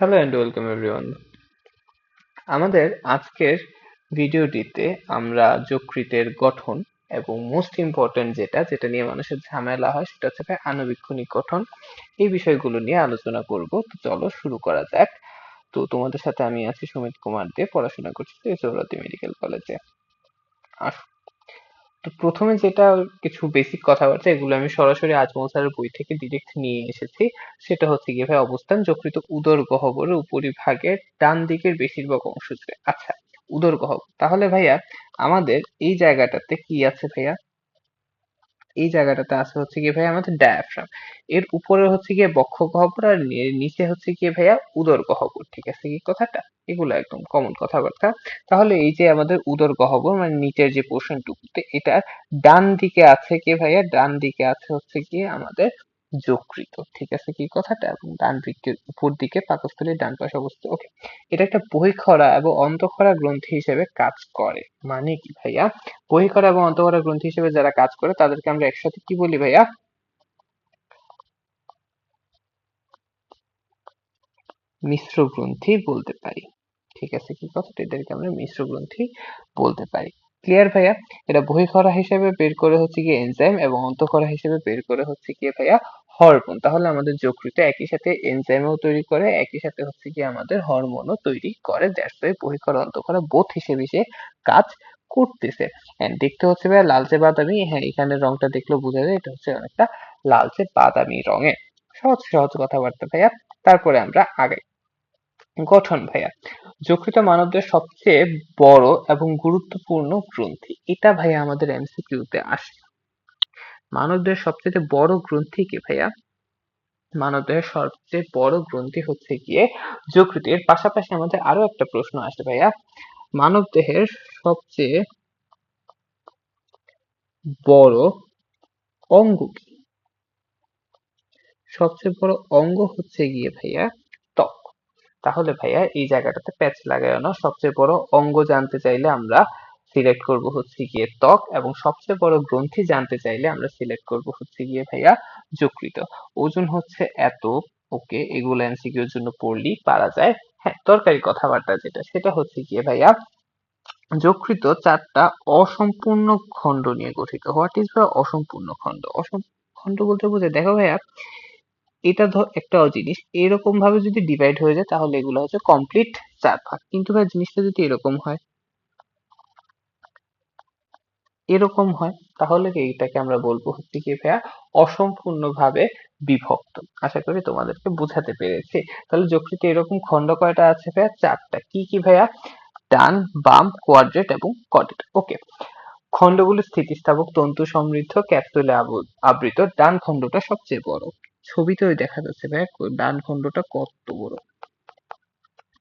Hello and welcome everyone আমাদের আজকের ভিডিওটিতে আমরা যকৃতের গঠন এবং মোস্ট ইম্পর্টেন্ট যেটা যেটা নিয়ে মানুষের ঝামেলা হয়, সেটা হচ্ছে আণবিক্ষণিক গঠন। এই বিষয়গুলো নিয়ে আলোচনা করব। তো চলো শুরু করা যাক। তো তোমাদের সাথে আমি আছি সুমিত কুমার দে, পড়াশোনা করছি সৌরতী মেডিকেল কলেজে। তো প্রথমে যেটা কিছু বেসিক কথাবার্তা, এগুলো আমি সরাসরি আজমল স্যারের বই থেকে ডিরেক্ট নিয়ে এসেছি। সেটা হচ্ছে গিয়ে, ভাই, অবস্থান যকৃত উদর গহ্বরের উপরিভাগের ডান দিকের বেশিরভাগ অংশ জুড়ে। আচ্ছা উদর গহ্বর। তাহলে ভাইয়া, আমাদের এই জায়গাটাতে কি আছে ভাইয়া? এই জায়গাটাতে আছে হচ্ছে কি ভাইয়া আমাদের ডায়াফ্রাম এর উপরে হচ্ছে গিয়ে বক্ষ গহ্বর আর নিচে হচ্ছে গিয়ে ভাইয়া উদর গহ্বর, ঠিক আছে কি কথাটা? এগুলো একদম কমন কথাবার্তা। তাহলে এই যে আমাদের উদর গহ্বর মানে নিচের যে পোর্শনটুকুতে এটা ডান দিকে আছে কি ভাইয়া? ডান দিকে আছে হচ্ছে গিয়ে আমাদের যকৃত ঠিক আছে? কি কথাটা? এবং ডান দিকের উপর দিকে পাকস্থলীর ডান পাশে অবস্থিত। ওকে এটা একটা বহিঃক্ষরা এবং অন্তঃক্ষরা গ্রন্থি হিসেবে কাজ করে। মানে কি, ভাইয়া? বহিঃক্ষরা এবং অন্তঃক্ষরা গ্রন্থি হিসেবে যারা কাজ করে, তাদেরকে আমরা একসাথে কি বলি, ভাইয়া? মিশ্র গ্রন্থি বলতে পারি। ঠিক আছে? কি কথাটা? এদেরকে আমরা মিশ্র গ্রন্থি বলতে পারি। ক্লিয়ার ভাইয়া? এটা বহিঃক্ষরা হিসেবে বের করে হচ্ছে গিয়ে এনজাইম এবং অন্তঃক্ষরা হিসেবে বের করে হচ্ছে গিয়ে ভাইয়া হরমোন তাহলে আমাদের যকৃত একই সাথে এনজাইমও তৈরি করে, একই সাথে হচ্ছে গিয়ে আমাদের হরমোনও তৈরি করে। দ্যাটস ওয়াই বহিঃক্ষরা অন্তঃক্ষরা বোথ হিসেবে সে কাজ করতেছে। এন্ড দেখতে হচ্ছে ভাইয়া লালচে বাদামি। হ্যাঁ এখানে রংটা দেখলেও বোঝা যায়, এটা হচ্ছে অনেকটা লালচে বাদামি রঙের। সহজ সহজ কথাবার্তা ভাইয়া। তারপরে আমরা আগাই। গঠন, ভাইয়া। যকৃত মানবদের সবচেয়ে বড় এবং গুরুত্বপূর্ণ গ্রন্থি। এটা, ভাইয়া, আমাদের এমসিকিউতে আসে। মানবদের সবচেয়ে বড় গ্রন্থি কি, ভাইয়া? মানবদেহের সবচেয়ে বড় গ্রন্থি হচ্ছে গিয়ে যকৃত। এর পাশাপাশি আমাদের আরও একটা প্রশ্ন আসে, ভাইয়া। মানবদেহের সবচেয়ে বড় অঙ্গ কি? সবচেয়ে বড় অঙ্গ হচ্ছে গিয়ে, ভাইয়া তাহলে ভাইয়া এই জায়গাটাতে প্যাচ লাগানো সবচেয়ে বড় অঙ্গ জানতে চাইলে আমরা সিলেক্ট করব হচ্ছে গিয়ে ত্বক এবং সবচেয়ে বড় গ্রন্থি জানতে চাইলে আমরা সিলেক্ট করব হচ্ছে গিয়ে ভাইয়া যকৃত ওজন হচ্ছে এত ওকে এগুলো এমসিকিউর জন্য পড়লেই পারা যায়। হ্যাঁ দরকারি কথাবার্তা যেটা, সেটা হচ্ছে গিয়ে ভাইয়া যকৃত চারটা অসম্পূর্ণ খণ্ড নিয়ে গঠিত। হোয়াট ইজ ভাই অসম্পূর্ণ খণ্ড? অসম খণ্ড বলতে বোঝায়, দেখো ভাইয়া এটা ধর একটা জিনিস। এরকম ভাবে যদি ডিভাইড হয়ে যায়, তাহলে এগুলো হচ্ছে কমপ্লিট চার ভাগ। কিন্তু ভাই, জিনিসটা যদি এরকম হয় এরকম হয়, তাহলে কি এটাকে আমরা বলব হচ্ছে কি ভাইয়া অসম্পূর্ণ ভাবে বিভক্ত। আশা করি তোমাদেরকে বোঝাতে পেরেছি। তাহলে যকৃতে এরকম খণ্ড কয়টা আছে ভাইয়া? চারটা। কি কি ভাইয়া? ডান, বাম কোয়াড্রেট এবং কটেট ওকে খণ্ডগুলো স্থিতিস্থাপক, তন্তু সমৃদ্ধ ক্যাপসুলে আবু- আবৃত। ডান খণ্ডটা সবচেয়ে বড়। ছবিতেও দেখা যাচ্ছে ভাইয়া ডান খণ্ডটা কত বড়?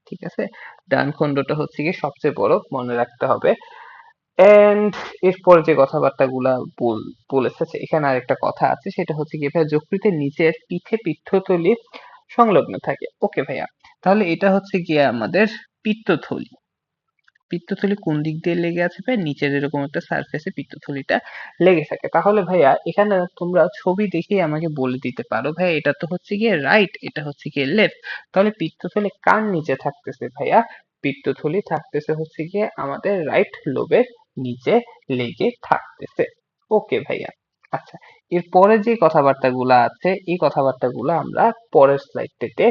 ঠিক আছে? ডান খণ্ডটা হচ্ছে কি সবচেয়ে বড়, মনে রাখতে হবে। এন্ড এরপর যে কথাবার্তাগুলা বল- বলেছে এখানে আরেকটা কথা আছে, সেটা হচ্ছে কি ভাইয়া যকৃতের নিচের পিঠে পিত্তথলি সংলগ্ন থাকে। ওকে ভাইয়া। তাহলে এটা হচ্ছে গিয়ে আমাদের পিত্তথলি পিত্তথলি কোন দিক দিয়ে লেগে আছে ভাই? নিচের এরকম একটা সারফেসে পিত্তথলিটা লেগে থাকে। তাহলে ভাইয়া, এখানে তোমরা ছবি দেখেই আমাকে বলে দিতে পারো ভাই এটা তো হচ্ছে গিয়ে রাইট এটা হচ্ছে গিয়ে লেফট তাহলে পিত্তথলি কার নিচে থাকতেছে ভাইয়া? পিত্তথলি থাকতেছে হচ্ছে গিয়ে আমাদের রাইট লোবের নিচে লেগে থাকতেছে। ওকে ভাইয়া আচ্ছা এরপরে যে কথাবার্তাগুলো আছে, এই কথাবার্তাগুলো আমরা পরের স্লাইডটাতে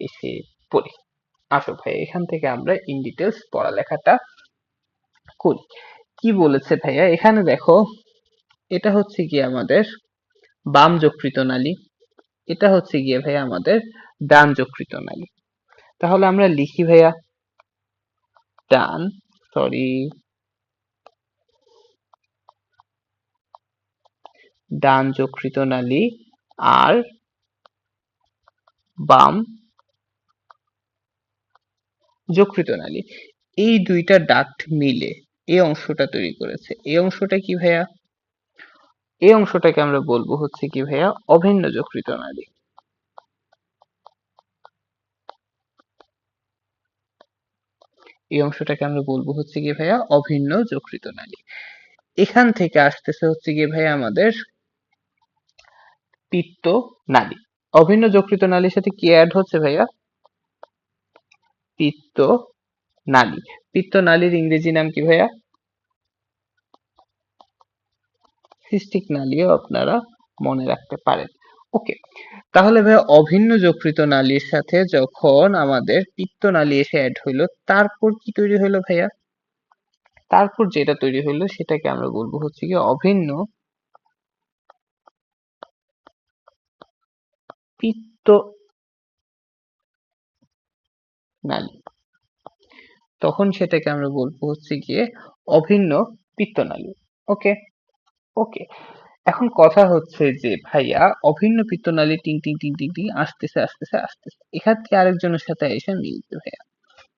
এসে পড়ি। আসো ভাই, এখান থেকে আমরা ইন ডিটেলস পড়ালেখাটা করি। কি বলেছে ভাইয়া? এখানে দেখো, এটা হচ্ছে গিয়ে আমাদের বাম যকৃত নালী, এটা হচ্ছে গিয়ে ভাইয়া আমাদের ডান যকৃত নালী। তাহলে আমরা লিখি ভাইয়া, ডান সরি ডান যকৃত নালী আর বাম যকৃত নালী। এই দুইটা ডাক্ট মিলে এই অংশটা তৈরি করেছে। এই অংশটা কি ভাইয়া? এই অংশটাকে আমরা বলব হচ্ছে কি ভাইয়া? অভিন্ন যকৃত নালী। এই অংশটাকে আমরা বলব হচ্ছে কি ভাইয়া? অভিন্ন যকৃত নালী। এখান থেকে আসতেছে হচ্ছে কি ভাইয়া আমাদের পিত্ত নালী। অভিন্ন যকৃত নালীর সাথে কি অ্যাড হচ্ছে ভাইয়া? পিত্ত নালী। পিত্ত নালীর ইংরেজি নাম কি ভাইয়া? সিস্টিক নালীও আপনারা মনে রাখতে পারেন। ওকে, তাহলে ভাইয়া অভিন্ন যকৃত নালীর সাথে যখন আমাদের পিত্ত নালী এসে অ্যাড হইল, তারপর কি তৈরি হলো ভাইয়া? তারপর যেটা তৈরি হলো সেটাকে আমরা বলব হচ্ছে কি অভিন্ন পিত্ত নালী তখন সেটাকে আমরা বলব হচ্ছে গিয়ে অভিন্ন পিত্তনালী। ওকে? ওকে। এখন কথা হচ্ছে যে, ভাইয়া, অভিন্ন পিত্তনালী টিং টিং টিং টিং টিং আসতেছে আসতেছে আসতেছে। এখান থেকে আরেকজনের সাথে এসে মিলবে ভাইয়া।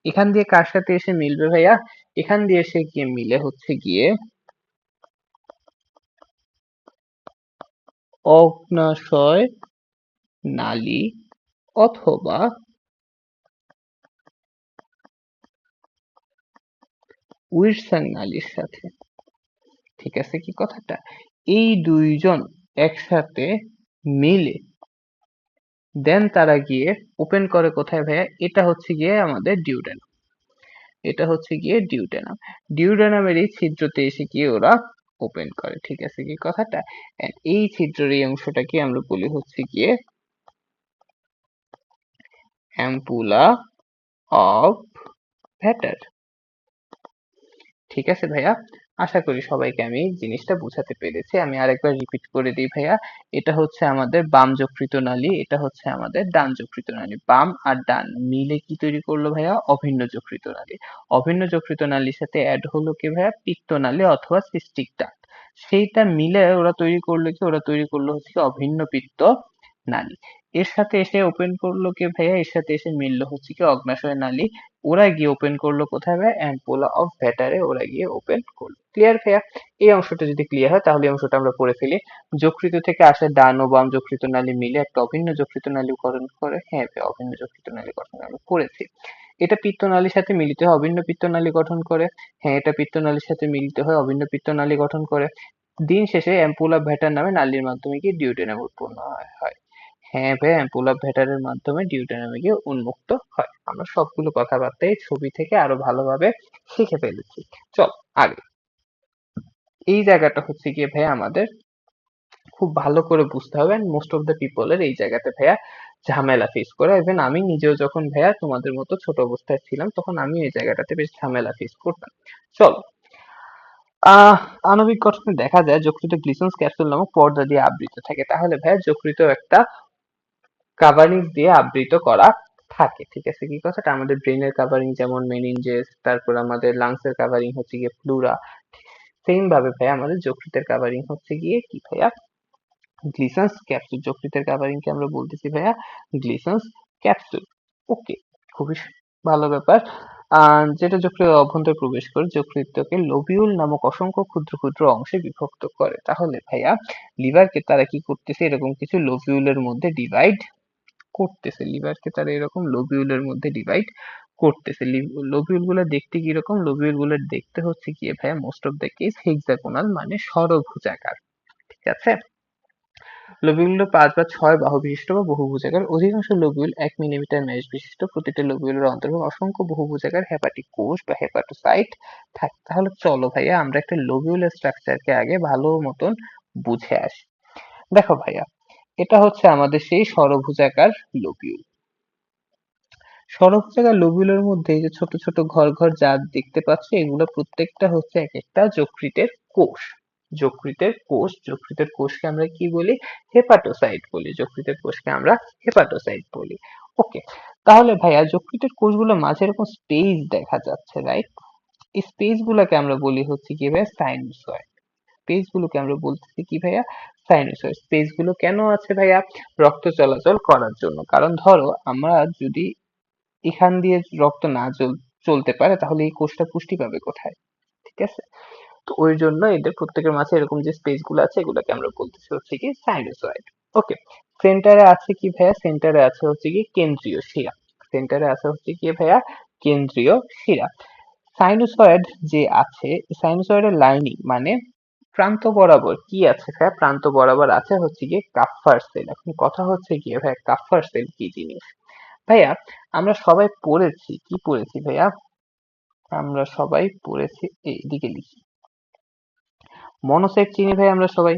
এখান দিয়ে কার সাথে এসে মিলবে ভাইয়া? এখান দিয়ে এসে গিয়ে মিলে হচ্ছে গিয়ে অগ্নাশয় নালী অথবা উইরসাং নালীর সাথে। ঠিক আছে কি কথাটা? এই দুইজন একসাথে মিলে দেন তারা গিয়ে ওপেন করে কোথায় ভাইয়া? এটা হচ্ছে গিয়ে আমাদের ডিউডেনাম। এটা হচ্ছে গিয়ে ডিউডেনাম। ডিউডেনামের এই ছিদ্রতে এসে গিয়ে ওরা ওপেন করে। ঠিক আছে কি কথাটা? এই ছিদ্রের এই অংশটাকে আমরা বলি হচ্ছে গিয়ে অ্যাম্পুলা অফ ভ্যাটার ঠিক আছে, ভাইয়া? আশা করি সবাইকে আমি জিনিসটা বোঝাতে পেরেছি। আমি আরেকবার রিপিট করে দিই, ভাইয়া। এটা হচ্ছে আমাদের বাম যকৃত নালী, এটা হচ্ছে আমাদের ডান যকৃত নালী। বাম আর ডান মিলে কি তৈরি করল, ভাইয়া? অভিন্ন যকৃত নালী। অভিন্ন যকৃত নালীর সাথে অ্যাড হলো কি, ভাইয়া? পিত্ত নালী অথবা সিস্টিক ডাক্ট সেইটা মিলে ওরা তৈরি করল কি? ওরা তৈরি করল হচ্ছে অভিন্ন পিত্ত নালী। এর সাথে এসে ওপেন করল কি ভাইয়া? এর সাথে এসে মিললো হচ্ছে কি অগ্নাশয় নালী। ওরা গিয়ে ওপেন করল কোথায় ভাই অ্যাম্পোলা অফ ভ্যাটারে ওরা গিয়ে ওপেন করল। ক্লিয়ার ভাইয়া? এই অংশটা যদি ক্লিয়ার হয়, তাহলে অংশটা আমরা পড়ে ফেলি। যকৃত থেকে আসা ডান ও বাম যকৃত নালী মিলে একটা অভিন্ন যকৃত নালী গঠন করে। হ্যাঁ ভাই অভিন্ন যকৃত নালী গঠন আমরা পড়েছি এটা পিত্তনালীর সাথে মিলিত হয় অভিন্ন পিত্তনালী গঠন করে। হ্যাঁ এটা পিত্তনালীর সাথে মিলিত হয় অভিন্ন পিত্তনালী গঠন করে। দিন শেষে অ্যাম্পুলা ভ্যাটার নামে নালীর মাধ্যমে গিয়ে ডিউটেনাম উৎপন্ন হয়। হয় ভাই অ্যাম্পুলা ভ্যাটারের মাধ্যমে ডিউটেনামে গিয়ে উন্মুক্ত হয়। আমরা সবগুলো কথাবার্তা এই ছবি থেকে আরও ভালোভাবে শিখে ফেলেছি। চল, আগে। এই জায়গাটা হচ্ছে গিয়ে ভাই আমাদের খুব ভালো করে বুঝতে হবে মোস্ট অফ দ্য পিপলের এই জায়গাতে ভাইয়া ঝামেলা ফেস করে। ইভেন আমি নিজেও যখন ভাইয়া তোমাদের মতো ছোট অবস্থায় ছিলাম, তখন আমি এই জায়গাটাতে বেশ ঝামেলা ফেস করতাম। চলো। আণবিক গঠনে দেখা যায় যকৃত গ্লিসন্স ক্যাপসুল নামক পর্দা দিয়ে আবৃত থাকে। তাহলে ভাইয়া যকৃত একটা কাভারিং দিয়ে আবৃত করা থাকে, ঠিক আছে? কি কথাটা? আমাদের ব্রেনের কাভারিং যেমন মেনিনজেস তারপর আমাদের লাংসের কাভারিং হচ্ছে গিয়ে প্লুরা সেম ভাবে ভাইয়া আমাদের যকৃতের কাভারিং হচ্ছে গিয়ে কি ভাইয়া? গ্লিসান্স ক্যাপসুল যকৃতের কাভারিং কে আমরা বলতেছি ভাইয়া? গ্লিসান্স ক্যাপসুল ওকে খুবই ভালো ব্যাপার। যেটা যকৃত অভ্যন্তরে প্রবেশ করে, যকৃতকে লোবিউল নামক অসংখ্য ক্ষুদ্র ক্ষুদ্র অংশে বিভক্ত করে। তাহলে ভাইয়া লিভারকে তারা কি করতেছে? এরকম কিছু লোবিউলের মধ্যে ডিভাইড করতেছে, লিভারকে তারা এরকম লোবিউলের মধ্যে ডিভাইড করতেছে। লোবিউলগুলো দেখতে কীরকম? লোবিউলগুলো দেখতে হচ্ছে গিয়ে ভাইয়া most of the case hexagonal মানে ষড়ভুজাকার ঠিক আছে? লোবিউল পাঁচ বা ছয় বাহু বিশিষ্ট বা বহুভুজাকার, অধিকাংশ লোবিউল এক মিলিমিটার ম্যাস বিশিষ্ট, প্রতিটা লোবিউলের অন্তর্ভুক্ত অসংখ্য বহুভুজাকার হেপাটিক কোষ বা হেপাটোসাইট থাকে। তাহলে চলো ভাইয়া আমরা একটা লোবিউলের স্ট্রাকচারকে আগে ভালো মতন বুঝে আসি। দেখো ভাইয়া এটা হচ্ছে আমাদের সেই ষড়ভুজাকার লোবিউল। ষড়ভুজাকার লোবিউলের মধ্যে যে ছোট ছোট ঘর ঘর যা দেখতে পাচ্ছ, এগুলো প্রত্যেকটা হচ্ছে এক একটা যকৃতের কোষ। যকৃতের কোষ, যকৃতের কোষকে আমরা কি বলি? হেপাটোসাইট বলি। যকৃতের কোষকে আমরা হেপাটোসাইট বলি। ওকে, তাহলে ভাইয়া যকৃতের কোষগুলো মাঝে এরকম স্পেস দেখা যাচ্ছে, রাইট? এই স্পেস গুলোকে আমরা বলি হচ্ছে কি ভাইয়া সাইনুসয়েড। স্পেস গুলোকে আমরা বলতেছি কি ভাইয়া? সাইনুসয়েড স্পেসগুলো কেন আছে ভাইয়া? রক্ত চলাচল করার জন্য। কারণ ধরো, আমরা যদি এখান দিয়ে রক্ত না চলতে পারে, তাহলে এই কোষটা পুষ্টি পাবে কোথায়? ঠিক আছে? তো ওই জন্য এদের প্রত্যেকের মাঝে এরকম যে স্পেসগুলো আছে, এগুলোকে আমরা বলতেছি হচ্ছে কি সাইনুসয়েড ওকে সেন্টারে আছে কি ভাইয়া? সেন্টারে আছে হচ্ছে কি কেন্দ্রীয় শিরা। সেন্টারে আছে হচ্ছে কি ভাইয়া? কেন্দ্রীয় শিরা। সাইনুসয়েড যে আছে সাইনুসয়েডের লাইনিং মানে প্রান্ত বরাবর কি আছে ভাইয়া প্রান্ত বরাবর আছে হচ্ছে গিয়ে কাফার সেল। এখন কথা হচ্ছে গিয়ে, ভাইয়া, কাফার সেল কি জিনিস? ভাইয়া, আমরা সবাই পড়েছি। কি পড়েছি ভাইয়া? আমরা সবাই পড়েছি, এইদিকে লিখি। মনোসাইট চিনি ভাই আমরা সবাই?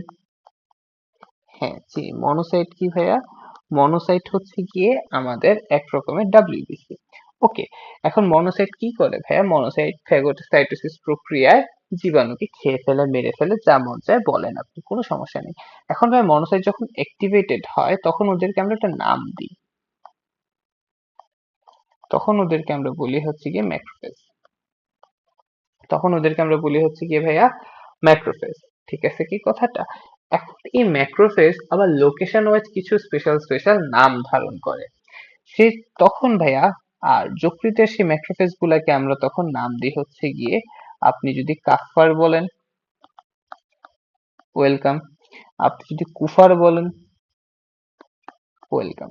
হ্যাঁ চিনি। মনোসাইট কি ভাইয়া? মনোসাইট হচ্ছে গিয়ে আমাদের এক রকমের ডাব্লিউবিসি ওকে, এখন মনোসাইট কি করে ভাইয়া? মনোসাইট ফ্যাগোসাইটোসিস প্রক্রিয়ায় জীবাণুকে খেয়ে ফেলে, মেরে ফেলে, যা মন চায় বলেন আপনি, কোনো সমস্যা নেই। এখন ভাই মনোসাইট যখন অ্যাক্টিভেটেড হয়, তখন ওদেরকে আমরা একটা নাম দিই। তখন ওদেরকে আমরা বলি হচ্ছে গিয়ে ম্যাক্রোফেজ তখন ওদেরকে আমরা বলি হচ্ছে গিয়ে ভাইয়া ম্যাক্রোফেজ ঠিক আছে কি কথাটা? এখন এই ম্যাক্রোফেজ আবার লোকেশন ওয়াইজ কিছু স্পেশাল স্পেশাল নাম ধারণ করে। সে তখন ভাইয়া আর যকৃতের সেই ম্যাক্রোফেজ গুলাকে আমরা তখন নাম দিই হচ্ছে গিয়ে আপনি যদি কাফার বলেন ওয়েলকাম আপনি যদি কুফার বলেন ওয়েলকাম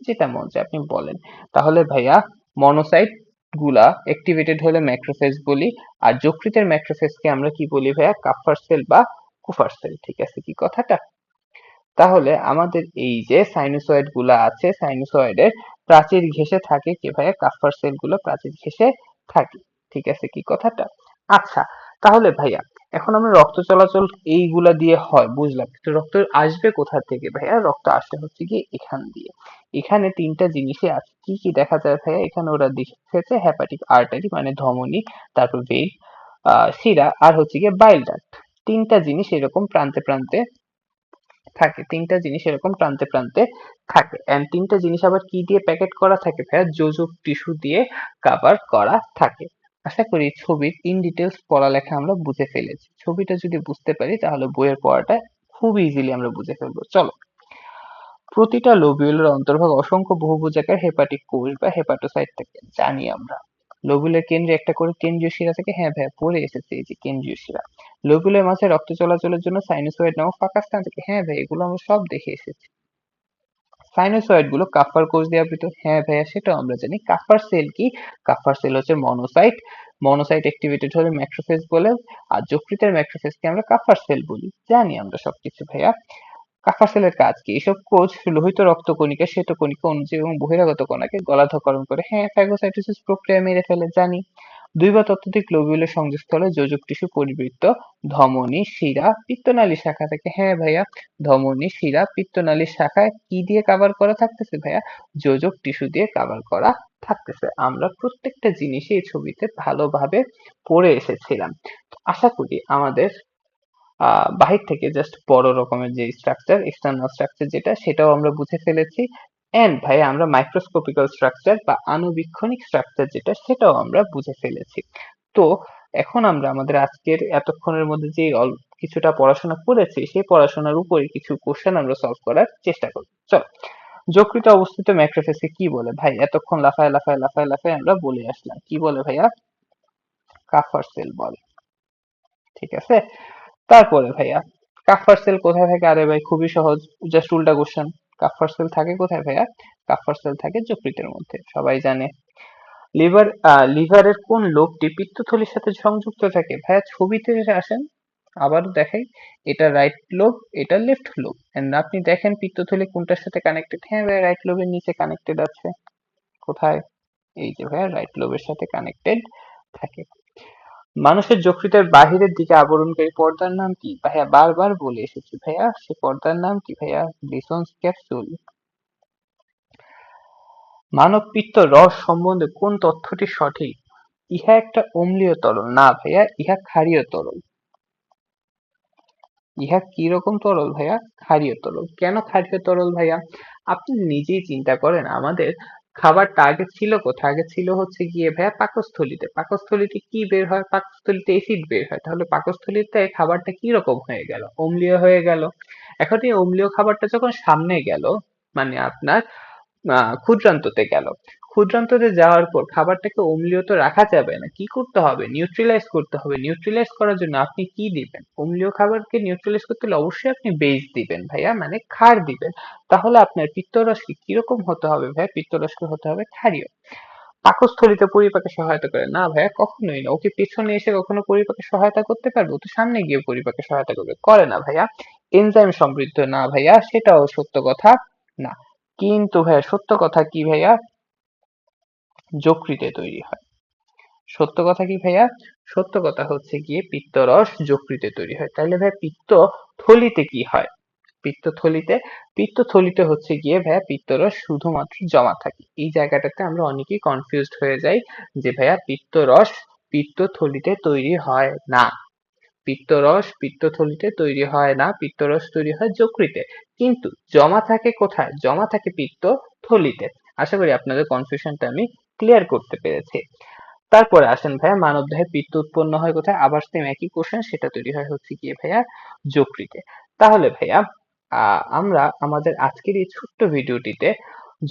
যেটা মন চায় আপনি বলেন। তাহলে ভাইয়া মনোসাইটগুলা অ্যাক্টিভেটেড হলে ম্যাক্রোফেজ বলি, আর যকৃতের ম্যাক্রোফেজকে আমরা কি বলি ভাইয়া? কাফার সেল বা কুফার সেল ঠিক আছে কি কথাটা? তাহলে আমাদের এই যে সাইনোসয়েডগুলা আছে সাইনোসয়েডের প্রাচীর ঘেঁষে থাকে কি ভাইয়া? কাফার সেলগুলো প্রাচীর ঘেঁষে থাকে, ঠিক আছে কি কথাটা? আচ্ছা তাহলে ভাইয়া, এখন আমরা রক্ত চলাচল এইগুলা দিয়ে হয়, বুঝলাম। কিন্তু রক্ত আসবে কোথা থেকে ভাইয়া? রক্ত আসে হচ্ছে কি এখান দিয়ে। এখানে তিনটা জিনিসই আছে। কি কি দেখা যায় ভাইয়া? এখানে ওরা দেখেছে হ্যাপাটিক আর্টারি মানে ধমনী, তারপর ভেইন শিরা আর হচ্ছে গিয়ে বাইল ডাক্ট। তিনটা জিনিস এরকম প্রান্তে প্রান্তে থাকে। তিনটা জিনিস এরকম প্রান্তে প্রান্তে থাকে। এন্ড তিনটা জিনিস আবার কি দিয়ে প্যাকেট করা থাকে ভাইয়া? যোজক টিস্যু দিয়ে কাভার করা থাকে। আশা করি ছবির ইন ডিটেলস পড়ালেখা আমরা বুঝে ফেলেছি। ছবিটা যদি বুঝতে পারি, তাহলে বইয়ের পড়াটা খুব ইজিলি আমরা বুঝে ফেলব। চলো। প্রতিটা লোবিউলের অন্তর্ভাগ অসংখ্য বহুভুজাকার হেপাটিক কোষ বা হেপাটোসাইট থাকে জানি আমরা। লোবুলের কেন্দ্রে একটা করে কেন্দ্রীয় শিরা থাকে হ্যাঁ ভাইয়া, পড়ে এসেছে এই যে কেন্দ্রীয় শিরা। লোবুলের মাঝে রক্ত চলাচলের জন্য সাইনোসয়েড নামক ফাঁকা স্থান থাকে হ্যাঁ ভাই এগুলো আমরা সব দেখে এসেছি। সাইনোসয়েডগুলো কাফার কোষ দিয়ে আবৃত হ্যাঁ ভাইয়া, সেটাও আমরা জানি। কাফার সেল কি? কাফার সেল হচ্ছে মনোসাইট মনোসাইট অ্যাক্টিভেটেড হলে ম্যাক্রোফেজ বলে, আর যকৃতের ম্যাক্রোফেজকে আমরা কাফার সেল বলি। জানি আমরা সবকিছু, ভাইয়া। কাফার সেলের কাজ কি? এসব কোষ লোহিত রক্তকণিকা, শ্বেতকণিকা অনুযায়ী এবং বহিরাগত কণাকে গলাধকরণ করে হ্যাঁ ফ্যাগোসাইটোসিস প্রক্রিয়া মেরে ফেলে, জানি। দুই বা ততোধিক লোবিউলের সংযোগস্থলে যোজক টিস্যু পরিবৃত্ত, ধমনী, শিরা, পিত্তনালী শাখা থেকে। হ্যাঁ ভাইয়া, ধমনী, শিরা, পিত্তনালী শাখায় কি দিয়ে কাভার করা থাকতেছে ভাইয়া? যোজক টিস্যু দিয়ে কাভার করা থাকতেছে। আমরা প্রত্যেকটা জিনিসই এই ছবিতে ভালোভাবে পড়ে এসেছিলাম। আশা করি আমাদের বাহির থেকে জাস্ট বড় রকমের যে স্ট্রাকচার এক্সটার্নাল স্ট্রাকচার যেটা, সেটাও আমরা বুঝে ফেলেছি। এন্ড ভাই আমরা মাইক্রোস্কোপিক্যাল স্ট্রাকচার বা আণুবীক্ষণিক স্ট্রাকচার যেটা, সেটাও আমরা বুঝে ফেলেছি। তো এখন আমরা আমাদের আজকের এতক্ষণের মধ্যে যে কিছুটা পড়াশোনা করেছি, সেই পড়াশোনার উপরে কিছু কোশ্চেন আমরা সলভ করার চেষ্টা করব। চলো যকৃত অবস্থিত ম্যাক্রোফেসকে কি বলে? ভাই, এতক্ষণ লাফায় লাফায় লাফায় লাফায় আমরা বলে আসলাম। কি বলে ভাইয়া? কাফার সেল বলে। ঠিক আছে? তারপরে ভাইয়া, কাফার সেল কোথায় থাকে? আরে ভাই, খুবই সহজ। জাস্ট উল্টা কোশ্চেন কাফার সেল থাকে কোথায় ভাইয়া? কাফার সেল থাকে যকৃতের মধ্যে, সবাই জানে। লিভার লিভারের কোন লোবটি পিত্তথলির সাথে সংযুক্ত থাকে? ভাইয়া, ছবিতে আসেন, আবারও দেখাই। এটা রাইট লোব এটা লেফট লোব এন্ড আপনি দেখেন পিত্তথলি কোনটার সাথে কানেক্টেড হ্যাঁ ভাইয়া রাইট লোবের নিচে কানেক্টেড আছে। কোথায়? এই যে ভাইয়া রাইট লোবের সাথে কানেক্টেড থাকে। মানুষের যকৃতের বাহিরের দিকে আবরণকারী পর্দার নাম কি? ভাইয়া বারবার বলে এসেছি, ভাইয়া। সে পর্দার নাম কি, ভাইয়া? লিসন্স ক্যাপসুল। মানব পিত্ত রস সম্বন্ধে কোন তথ্যটি সঠিক? ইহা একটা অম্লীয় তরল। না, ভাইয়া, ইহা ক্ষারীয় তরল। ইহা কি রকম তরল, ভাইয়া? ক্ষারীয় তরল। কেন ক্ষারীয় তরল, ভাইয়া? আপনি নিজেই চিন্তা করেন, আমাদের খাবারটা আগে ছিল কোথায় আগে ছিল হচ্ছে গিয়ে ভাইয়া পাকস্থলিতে। পাকস্থলিতে কি বের হয়? পাকস্থলিতে এসিড বের হয়। তাহলে পাকস্থলিতে খাবারটা কি রকম হয়ে গেল? অম্লীয় হয়ে গেল। এখন এই অম্লীয় খাবারটা যখন সামনে গেল মানে আপনার, আহ, ক্ষুদ্রান্ততে গেল ক্ষুদ্রান্ততে যাওয়ার পর খাবারটাকে অম্লীয় তো রাখা যাবে না। কি করতে হবে? নিউট্রিলাইজ করতে হবে। নিউট্রিলাইজ করার জন্য আপনি কি দিবেন? অম্লীয় খাবারকে নিউট্রিলাইজ করতে হলে অবশ্যই আপনি বেজ দিবেন ভাইয়া মানে ক্ষার দিবেন। তাহলে আপনার পিত্তরসকে কীরকম হতে হবে ভাইয়া? পিত্তরসকে হতে হবে ক্ষারীয়। পাকস্থলিতে পরিপাকে সহায়তা করে। না ভাইয়া, কখনোই না। ওকে পেছনে এসে কখনো পরিপাকে সহায়তা করতে পারবে? তো সামনে গিয়ে পরিপাকে সহায়তা করবে। করে না ভাইয়া। এনজাইম সমৃদ্ধ না ভাইয়া, সেটাও সত্য কথা না। কিন্তু ভাইয়া, সত্য কথা কি ভাইয়া? যকৃতে তৈরি হয়। সত্য কথা কি ভাইয়া? সত্য কথা হচ্ছে গিয়ে পিত্তরস যকৃতে তৈরি হয়। তাহলে ভাইয়া পিত্ত থলিতে কি হয়? পিত্তথলিতে পিত্তথলিতে হচ্ছে গিয়ে ভাইয়া পিত্তরস শুধুমাত্র জমা থাকে। এই জায়গাটাতে আমরা অনেকেই কনফিউজড হয়ে যাই যে ভাইয়া পিত্তরস পিত্তথলিতে তৈরি হয় না। পিত্তরস পিত্তথলিতে তৈরি হয় না, পিত্তরস তৈরি হয় যকৃতে। কিন্তু জমা থাকে কোথায়? জমা থাকে পিত্তথলিতে। আশা করি আপনাদের কনফিউশনটা আমি ক্লিয়ার করতে পেরেছি। তারপরে আসেন ভাইয়া মানবদেহে পিত্ত উৎপন্ন হয় কোথায়? আবার সেম একই কোশ্চেন সেটা তৈরি হয় হচ্ছে গিয়ে ভাইয়া যকৃতে। তাহলে ভাইয়া আমরা আমাদের আজকের এই ছোট্ট ভিডিওটিতে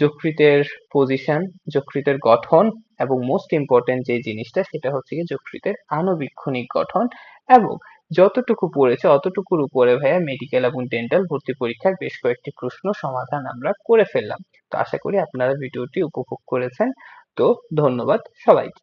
যকৃতের পজিশন যকৃতের গঠন এবং মোস্ট ইম্পর্টেন্ট যে জিনিসটা, সেটা হচ্ছে গিয়ে যকৃতের আণুবীক্ষণিক গঠন এবং যতটুকু পড়েছে, অতটুকুর উপরে ভাইয়া মেডিকেল এবং ডেন্টাল ভর্তি পরীক্ষার বেশ কয়েকটি প্রশ্ন সমাধান আমরা করে ফেললাম। তো আশা করি আপনারা ভিডিওটি উপভোগ করেছেন। তো ধন্যবাদ সবাইকে।